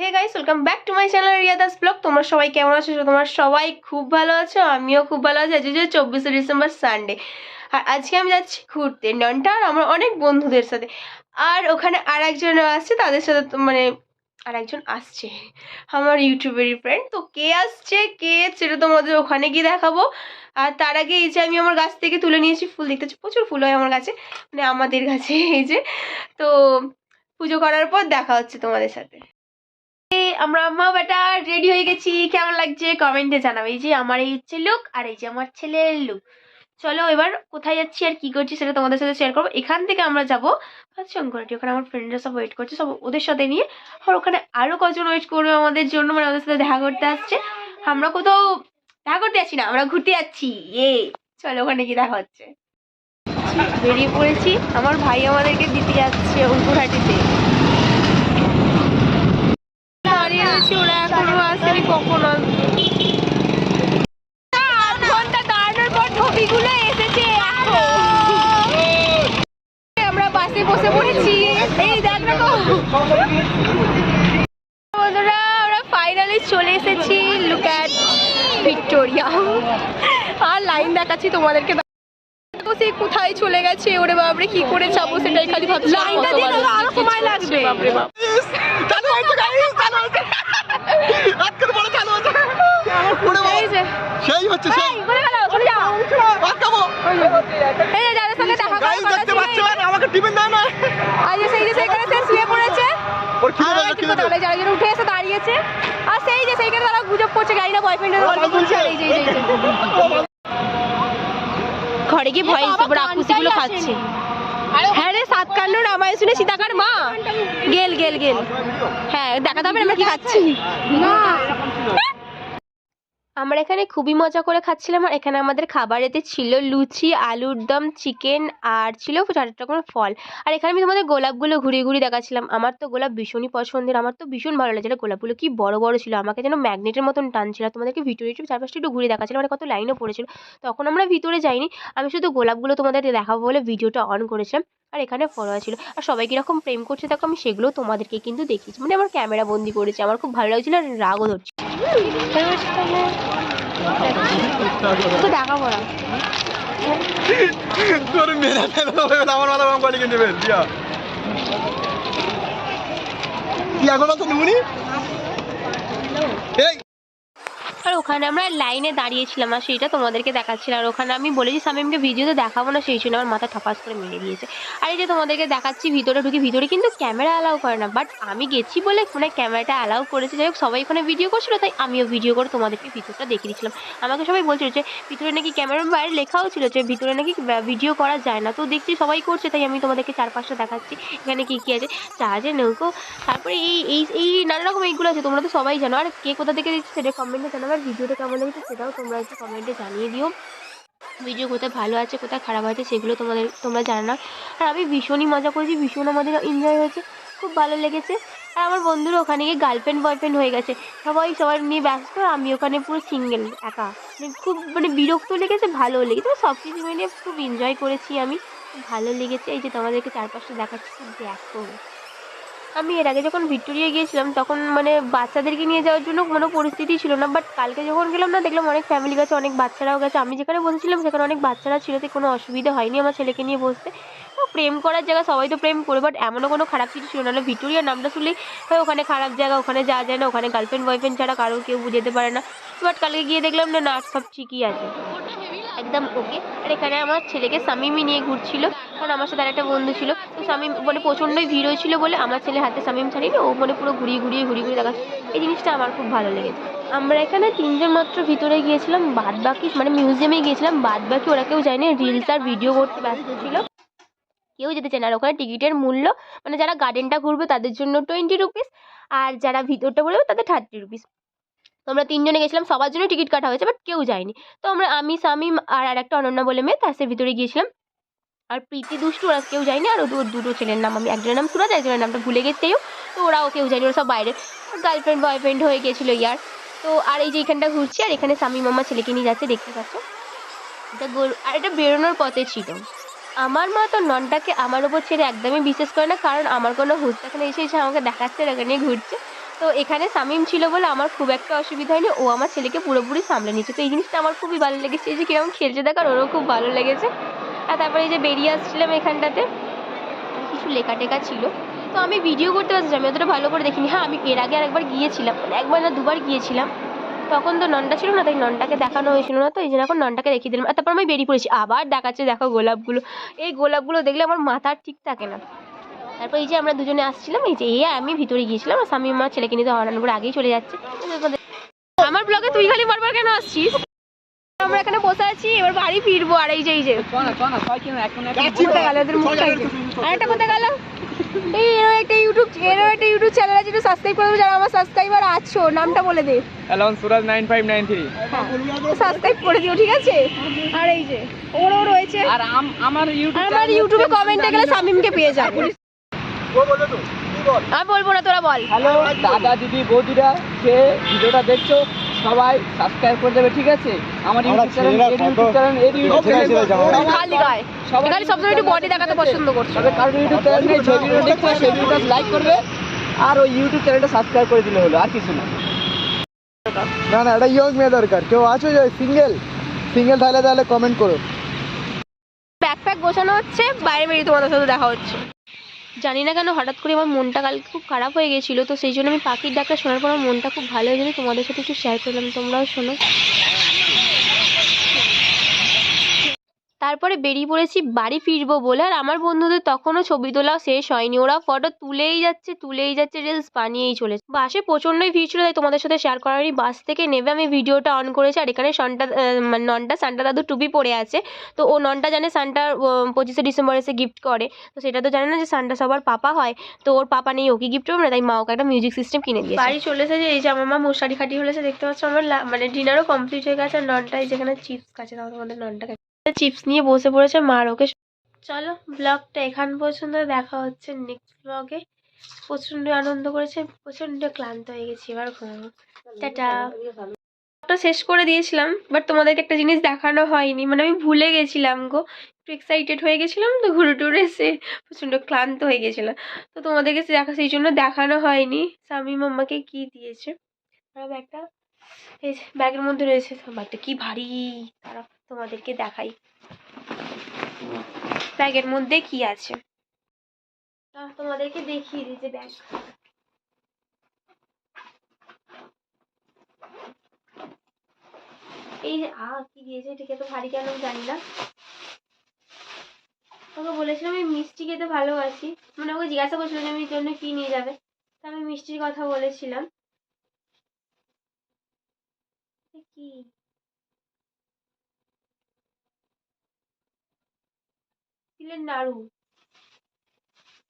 Hey guys welcome back to my channel রিয়াদাস blog তোমরা সবাই কেমন আছো? তোমরা সবাই খুব ভালো আছো, আমিও খুব ভালো আছি। আজকে যে চব্বিশে ডিসেম্বর সানডে আর আজকে আমি যাচ্ছি ঘুরতে, ননটা আর আমার অনেক বন্ধুদের সাথে। আর ওখানে আর একজন আসছে, তাদের সাথে মানে আর একজন আসছে। আমার ইউটিউবেরই ফ্রেন্ড তো কে আসছে, কে সেটা তোমাদের ওখানে গিয়ে দেখাবো। আর তার আগে এই যে আমি আমার গাছ থেকে তুলে নিয়েছি, ফুল দেখতে প্রচুর ফুল হয় আমার গাছে মানে আমাদের গাছে, এই যে। তো পুজো করার পর দেখা হচ্ছে তোমাদের সাথে। আমরা মা বেটা রেডি হয়ে গেছি। কেমন লাগছে কমেন্টে জানাবে। এই যে আমার এই হচ্ছে লুক আর এই যে আমার ছেলের লুক চলো এবার কোথায় যাচ্ছি আর কি করছি সেটা তোমাদের সাথে শেয়ার করব। এখান থেকে আমরা যাব শঙ্করটি ওখানে আমার ফ্রেন্ডরা সব ওয়েট করছে, সব ওদের সাথে নিয়ে। আর ওখানে আরও কজন ওয়েট করবে আমাদের জন্য মানে ওদের সাথে দেখা করতে আসছে। আমরা কোথাও দেখা করতে যাচ্ছি না, আমরা ঘুরতে যাচ্ছি। এ চলো ওখানে গিয়ে দেখা হচ্ছে। বেরিয়ে পড়েছি। আমার ভাই আমাদেরকে দিতে যাচ্ছে অঙ্কুরহাটিতে রয়েছি ওরা এখনও আসেনি কখন। আসবে বাসে বসে পড়েছি। এই দেখ না বন্ধুরা আমরা ফাইনালি চলে এসেছি। লুক অ্যাট ভিক্টোরিয়া আর লাইন দেখাচ্ছি তোমাদেরকে। সে কোথায় চলে গেছে ওরে কি করে যাব সেটাই খালি ভাবছি। লাইনটা আরও সময় লাগবে। বাপরে বাপ। আজকের পরে চালু এই সেই হচ্ছে সেই। ঘুরে গেল চলে যাও। আটকাবো এই যে যাদের সঙ্গে দেখা গাইস করার কথা দেখতে পাচ্ছেন আমাকে টিফিন দেয় না। আর যে সেই যে সেইখানে সে শুয়ে পড়েছে। ওর একটু খিদে তাহলে পেয়েছে। যারা যারা উঠে এসে দাঁড়িয়েছে। আর সেই যে সেইখানে তারা গুজব করছে গাড়ি না বয়ফ্রেন্ডের গল্প বলছে এই যে এই যে, এই যে। ঘরে গিয়ে ভয় রাক্ষসীগুলো খাচ্ছে। হ্যাঁ রে সাত কাণ্ড রামায়ণ শুনে সীতাকার মা। গেল গেল গেল। হ্যাঁ দেখাতে হবে না আমরা কি খাচ্ছি। আমরা এখানে খুবই মজা করে খাচ্ছিলাম আর এখানে আমাদের খাবারেতে ছিল লুচি, আলুর দম, চিকেন আর ছিল চারটে রকমের ফল। আর এখানে আমি তোমাদের গোলাপগুলো ঘুরিয়ে ঘুরিয়ে দেখাচ্ছিলাম। আমার তো গোলাপ ভীষণই পছন্দের। আমার তো ভীষণ ভালো আর গোলাপগুলো কি বড় বড় ছিল। আমাকে যেন ম্যাগনেটের মতন টানছিল। তোমাদেরকে ভিতরে একটু চারপাশটা একটু ঘুরিয়ে দেখাচ্ছিলাম। মানে কত লাইনও পড়েছিল। তখন আমরা ভিতরে যাইনি। আমি শুধু গোলাপগুলো তোমাদের দেখাবো বলে ভিডিওটা অন করেছিলাম। আর এখানে ফলোয়ার ছিল। আর সবাই কীরকম প্রেম করছে, দেখো আমি সেগুলো তোমাদেরকে কিন্তু দেখিয়েছি। মানে আমার ক্যামেরা বন্দি করেছে, আমার খুব ভালো লাগছিল আর রাগও ধরছে। আর ওখানে আমরা লাইনে দাঁড়িয়েছিলাম আর সেইটা তোমাদেরকে দেখাচ্ছিলাম আর ওখানে আমি বলেছি, সামিমকে ভিডিওতে দেখাবো না। সেই জন্য আমার মাথা ঠাপাস করে মেরে দিয়েছে। আর এই যে তোমাদেরকে দেখাচ্ছি, ভিতরে ঢুকে, ভিতরে কিন্তু ক্যামেরা অ্যালাউ করে না। বাট আমি গেছি বলে ফোনে ক্যামেরাটা অ্যালাউ করেছে। যাই হোক, সবাই ওখানে ভিডিও করছিল, তাই আমিও ভিডিও করে তোমাদেরকে ভিতরটা দেখিয়ে দিচ্ছিলাম আমাকে সবাই বলছিল যে, ভিতরে নাকি ক্যামেরার বাইরে লেখাও ছিল যে, ভিতরে নাকি ভিডিও করা যায় না। তো দেখছি সবাই করছে, তাই আমি তোমাদেরকে চার পাঁচটা দেখাচ্ছি। এখানে কী কী আছে? জাহাজে নৌকো। তারপরে এই এই এই নানা রকম এইগুলো আছে, তোমরা তো সবাই জানো। আর কে কোথা থেকে দেখছ সেটা কমেন্টে জানাবে। ভিডিওটা কেমন লেগেছে সেটাও তোমরা একটু কমেন্টে জানিয়ে দিও। ভিডিও কোথায় ভালো আছে, কোথায় খারাপ আছে সেগুলো তোমাদের, তোমরা জানো না আর আমি ভীষণই মজা করেছি, ভীষণ আমাদের এনজয় হয়েছে, খুব ভালো লেগেছে। আর আমার বন্ধুরা ওখানে গিয়ে গার্লফ্রেন্ড বয়ফ্রেন্ড হয়ে গেছে। সবাই সবার নিয়ে ব্যস্ত, আমি ওখানে পুরো সিঙ্গেল একা। মানে খুব মানে বিরক্ত লেগেছে, ভালোও লেগেছে। সব কিছু মিলিয়ে খুব এনজয় করেছি আমি, ভালো লেগেছে। এই যে তোমাদেরকে চারপাশটা দেখাচ্ছি খুব দেখো। আমি এর আগে যখন ভিক্টোরিয়া গিয়েছিলাম, তখন মানে বাচ্চাদেরকে নিয়ে যাওয়ার জন্য কোনো পরিস্থিতি ছিল না বাট কালকে যখন গেলাম না, দেখলাম অনেক ফ্যামিলি গেছে, অনেক বাচ্চারাও গেছে। আমি যেখানে বসেছিলাম, সেখানে অনেক বাচ্চারা ছিল, তাই কোনো অসুবিধা হয়নি আমার ছেলেকে নিয়ে বসতে। প্রেম করার জায়গা সবাই তো প্রেম করে বাট এমনও কোনো খারাপ কিছু ছিল না। ভিক্টোরিয়া নামটা শুনলেই, হয়, ওখানে খারাপ জায়গা, ওখানে যাওয়া যায় না, ওখানে গার্লফ্রেন্ড বয়ফ্রেন্ড ছাড়া কারও কেউ যেতে পারে না। বাট কালকে গিয়ে দেখলাম না না, সব ঠিকই আছে। একদম ওকে। আর এখানে আমার ছেলেকে সামিমি নিয়ে ঘুরছিল। কারণ আমার সাথে একটা বন্ধু ছিল। তো সামিম মানে প্রচণ্ডই ভিড় হয়েছিল বলে আমার ছেলে হাতে সামিম ছাড়িনি। ও মানে পুরো ঘুরিয়ে ঘুরিয়ে ঘুরিয়ে ঘুরিয়ে দেখাচ্ছে। এই জিনিসটা আমার খুব ভালো লেগেছে। আমরা এখানে তিনজন মাত্র ভিতরে গিয়েছিলাম। বাদ বাকি মানে মিউজিয়ামে গিয়েছিলাম। বাদ বাকি ওরা কেউ যায়নি। রিলস আর ভিডিও করতে ব্যস্ত ছিল। কেউ যেতে চায় না। আর ওখানে টিকিটের মূল্য মানে যারা গার্ডেনটা ঘুরবে তাদের জন্য টোয়েন্টি রুপিস আর যারা ভিতরটা ঘুরবে তাদের থার্টি রুপিস আমরা তিনজনে গেছিলাম, সবার জন্য টিকিট কাটা হয়েছে বাট কেউ যায়নি। তো আমরা আমি, সামিম আর আরেকটা অনন্যা বলে মেয়ে, তার সে ভিতরে গিয়েছিলাম। আর প্রীতি দুষ্টু, ওরা কেউ যায়নি, আর ওদের দুটো ছেলের নাম আমি, একজনের নাম সুরাজ, একজনের নামটা ভুলে গেছেও তো ওরাও কেউ যায়নি, ওরা সব বাইরে। গার্লফ্রেন্ড বয়ফ্রেন্ড হয়ে গেছিল ইয়ার। তো আর এই যে এখানটা ঘুরছি, আর এখানে স্বামী মামা ছেলেকে নিয়ে যাচ্ছে, দেখতে পাচ্ছ? এটা গোল আর এটা বেরোনোর পথে ছিল। আমার মা তো ননটাকে আমার ওপর ছেড়ে একদমই বিশ্বাস করে না, কারণ আমার কোনো হুস্ত এখানে এসে এসে আমাকে দেখাচ্ছে এখানে ঘুরছে। তো এখানে সামিম ছিল বলে আমার খুব একটা অসুবিধা হয়নি। ও আমার ছেলেকে পুরোপুরি সামলে নিচ্ছে তো এই জিনিসটা আমার খুবই ভালো লেগেছে। এই যে কীরকম খেলছে দেখার ওরও খুব ভালো লেগেছে। আর তারপরে এই যে বেরিয়ে আসছিলাম এখানটাতে, কিছু লেখা টেখা ছিল। তো আমি ভিডিও করতে পারছি আমি অতটা ভালো করে দেখিনি। হ্যাঁ আমি এর আগে আরেকবার গিয়েছিলাম মানে একবার না দুবার গিয়েছিলাম। তখন তো ননটা ছিল না, তাই ননটাকে দেখানো হয়েছিল না। তো এই জন্য এখন ননটাকে দেখিয়ে দিলাম। আর তারপর আমি বেরিয়ে পড়েছি। আবার দেখাচ্ছে, দেখো গোলাপগুলো। এই গোলাপগুলো দেখলে আমার মাথা ঠিক থাকে না। তারপর এই যে আমরা দুজনে আসছিলাম এই যে এই আমি ভিতরে গিয়েছিলাম আর স্বামী আমার ছেলেকে নিতে হরান করে আগেই চলে যাচ্ছে। আমার ব্লগে তুই খালি বারবার কেন আসছিস? আমরা এখানে বসে আছি এবার বাড়ি ফিরবো আর এই যে এই যে। আর একটা কোথায় গেল? এই এরও একটা ইউটিউব এরও একটা ইউটিউব চ্যানেল আছে একটু সাবস্ক্রাইব করে দেবো যারা আমার সাবস্ক্রাইবার আছো নামটা বলে দে। Allowance Suraj nine five nine three subscribe করে দিও ঠিক আছে? আর এই যে ওরও রয়েছে। আর আমার আর ইউটিউব কমেন্টে গেলে শামিমকে পেয়ে যাবে। আমি বলব না তোরা বল। হ্যালো দাদা দিদি বৌদিরা যে ভিডিওটা দেখছ সবাই সাবস্ক্রাইব করে দেবে ঠিক আছে? আমার ইউটিউব চ্যানেল ছেলেরা এর ইউটিউব চ্যানেল এর ইউটিউব ছেলে ছেলে যাব। চ্যানেল খালি গায়ে। এখানে সবসময় একটু বডি দেখাতে পছন্দ করছ। তবে কারণ ইউটিউব চ্যানেল নেই যে ভিডিও দেখছ সেই ভিডিওটা লাইক করবে আর ওই ইউটিউব চ্যানেলটা সাবস্ক্রাইব করে দিলে হলো আর কিছু না। না না এটা ইয়ং মেয়ে দরকার। কেউ আছো যে সিঙ্গেল সিঙ্গেল তাহলে তাহলে কমেন্ট করো। ব্যাকপ্যাক গোছানো হচ্ছে বাইরে বেরিয়ে তোমাদের সাথে দেখা হচ্ছে। জানি না কেন হঠাৎ করে আমার মনটা কালকে খুব খারাপ হয়ে গেছিল, তো সেই জন্য আমি পাখির ডাকটা শোনার পর আমার মনটা খুব ভালো হয়ে যাবে তোমাদের সাথে একটু শেয়ার করলাম, তোমরাও শোনো। তারপরে বেরিয়ে পড়েছি, বাড়ি ফিরবো বলে। আর আমার বন্ধুদের তখনও ছবি তোলাও শেষ হয়নি। ওরা ফটো তুলেই যাচ্ছে তুলেই যাচ্ছে রিলস বানিয়েই চলেছে। বাসে প্রচণ্ডই ভিড় ছিল, তাই তোমাদের সাথে শেয়ার করারই বাস থেকে নেবে আমি ভিডিওটা অন করেছি, আর এখানে সনটা মানে ননটা, সান্টা দাদু টুপি পরে আছে। তো ও ননটা জানে সান্টা পঁচিশে ডিসেম্বর এসে গিফট করে। তো সেটা তো জানে না যে সান্টা সবার পাপা হয়। তো ওর পাপা নেই, ওকে গিফট করবে না, তাই মা ওকে একটা মিউজিক সিস্টেম কিনে দিয়েছে। বাড়ি চলে এসেছে, এই যে আমার মা মশারি খাটি হলেছে দেখতে পাচ্ছ আমার মানে ডিনারও কমপ্লিট হয়ে গেছে, আর ননটাই যেখানে চিপস কাছে তাও তোমাদের ননটা চিপস নিয়ে বসে পড়েছে, মার ওকে চলো, ব্লগটা এখান পর্যন্ত, দেখা হচ্ছে নেক্সট ব্লগে প্রচণ্ড আনন্দ করেছে, প্রচণ্ড ক্লান্ত হয়ে গেছি, এবার ঘুমাবো। টাটা। ব্লগটা শেষ করে দিয়েছিলাম বাট তোমাদেরকে একটা জিনিস দেখানো হয়নি মানে আমি ভুলে গেছিলাম গো। একটু এক্সাইটেড হয়ে গেছিলাম তো, ঘুরে টুরে এসে প্রচণ্ড ক্লান্ত হয়ে গেছিলাম। তো তোমাদেরকে দেখা, সেই জন্য দেখানো হয়নি, স্বামী মাম্মাকে কি দিয়েছে। ব্যাগটা ব্যাগের মধ্যে রয়েছে, ব্যাগটা কি ভারী তারা তোমাদেরকে দেখাই। ব্যাগের মধ্যে কি আছে? তোমাদেরকে দেখিয়ে দিই যে ব্যাগ। এই যে, আ, কি দিয়েছে? এটাকে তো ভারী কেন জানি না। তোকে বলেছিলাম আমি মিষ্টি খেতে ভালোবাসি। মানে ওকে জিজ্ঞাসা করছিলাম যে আমি জন্য কি নিয়ে যাবে। তা আমি মিষ্টির কথা বলেছিলাম। কি? তিলের নাড়ু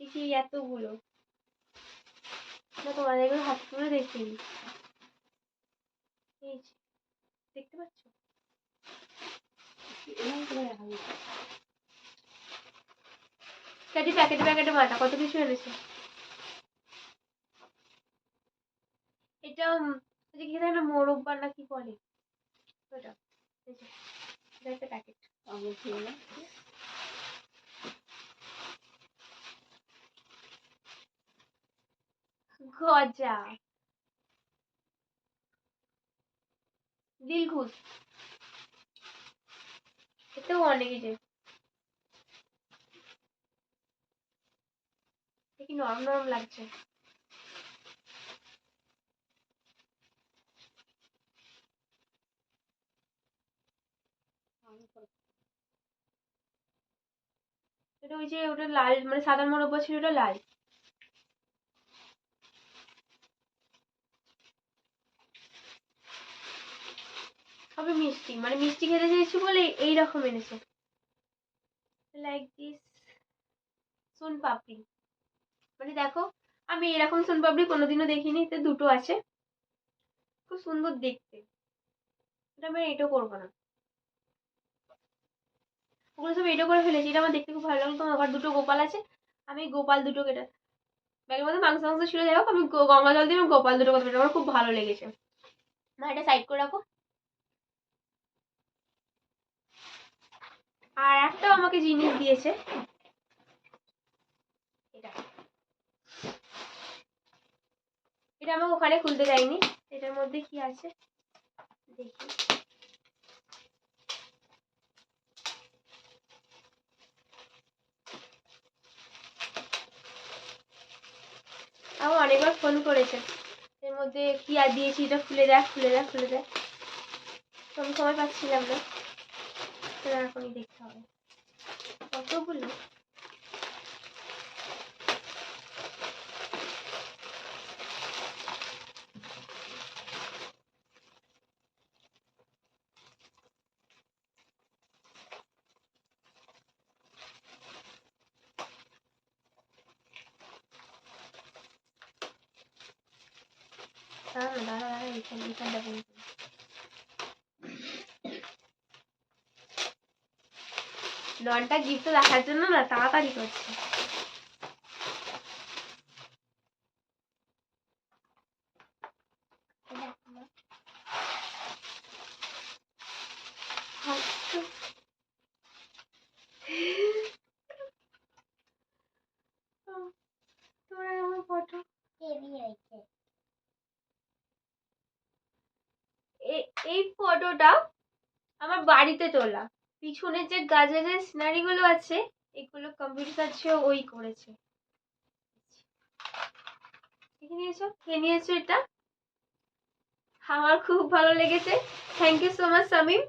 দেখি এতগুলো। না, তোমাদের এগুলো হাত করে দেখিনি। এই দেখতে পাচ্ছ? প্যাকেটে প্যাকেটে মাথা কত কিছু এনেছে? এটা কি জানি না না কি বলে? ওটা একটা প্যাকেট। গজা। দিলখুশ এতেও অনেক যে কি নরম নরম লাগছে। এটা ওই যে ওটা লাল মানে সাদা মোরব্বা ছিল ওটা লাল। সবই মিষ্টি। মানে মিষ্টি খেতে চেয়েছি বলে এই রকম এনেছে। Like this soan papdi. মানে দেখো, আমি এরকম সোন পাপড়ি কোনোদিনও দেখিনি, এতে দুটো আছে। খুব সুন্দর দেখতে। এটা আমি এটো করব না। ওগুলো সব এটা করে ফেলেছি, এটা আমার দেখতে খুব ভালো লাগতো আমার দুটো গোপাল আছে। আমি গোপাল দুটো কেটে ব্যাগের মধ্যে মাংস মাংস ছিল, যাই হোক, আমি গঙ্গা জল দিয়ে আমি গোপাল দুটো কথা আমার খুব ভালো লেগেছে। না এটা সাইড করে রাখো। আর একটা আমাকে জিনিস দিয়েছে। এটা। এটা ওখানে খুলতে যাইনি। এটার মধ্যে কি আছে? দেখি। আমার অনেকবার ফোন করেছে। এর মধ্যে কি আর দিয়েছি, এটা খুলে দেখ খুলে দেখ খুলে দেখ। আমি সময় পাচ্ছিলাম না। তো এখনই দেখতে হবে কতগুলো দাঁড়া না দাঁড়া দাঁড়া এখানে এখানটা বন্ধ ননটা গিফট দেখার জন্য না তাড়াতাড়ি করছে। এই ফটোটা আমার বাড়িতে তোলা। পিছনে যে গাজরের সিনারি গুলো আছে, এগুলো কম্পিউটার কাছে ওই করেছে। এটা? আমার খুব ভালো লেগেছে। Thank you so much Samim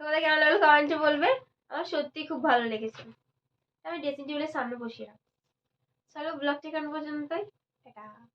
তোমাদের কেমন লাগল কমেন্টে বলবে। আমার সত্যি খুব ভালো লেগেছে। আমি ড্রেসিং টেবিলের সামনে বসিয়ে রাখব চলো ব্লগটা কেন পর্যন্তই।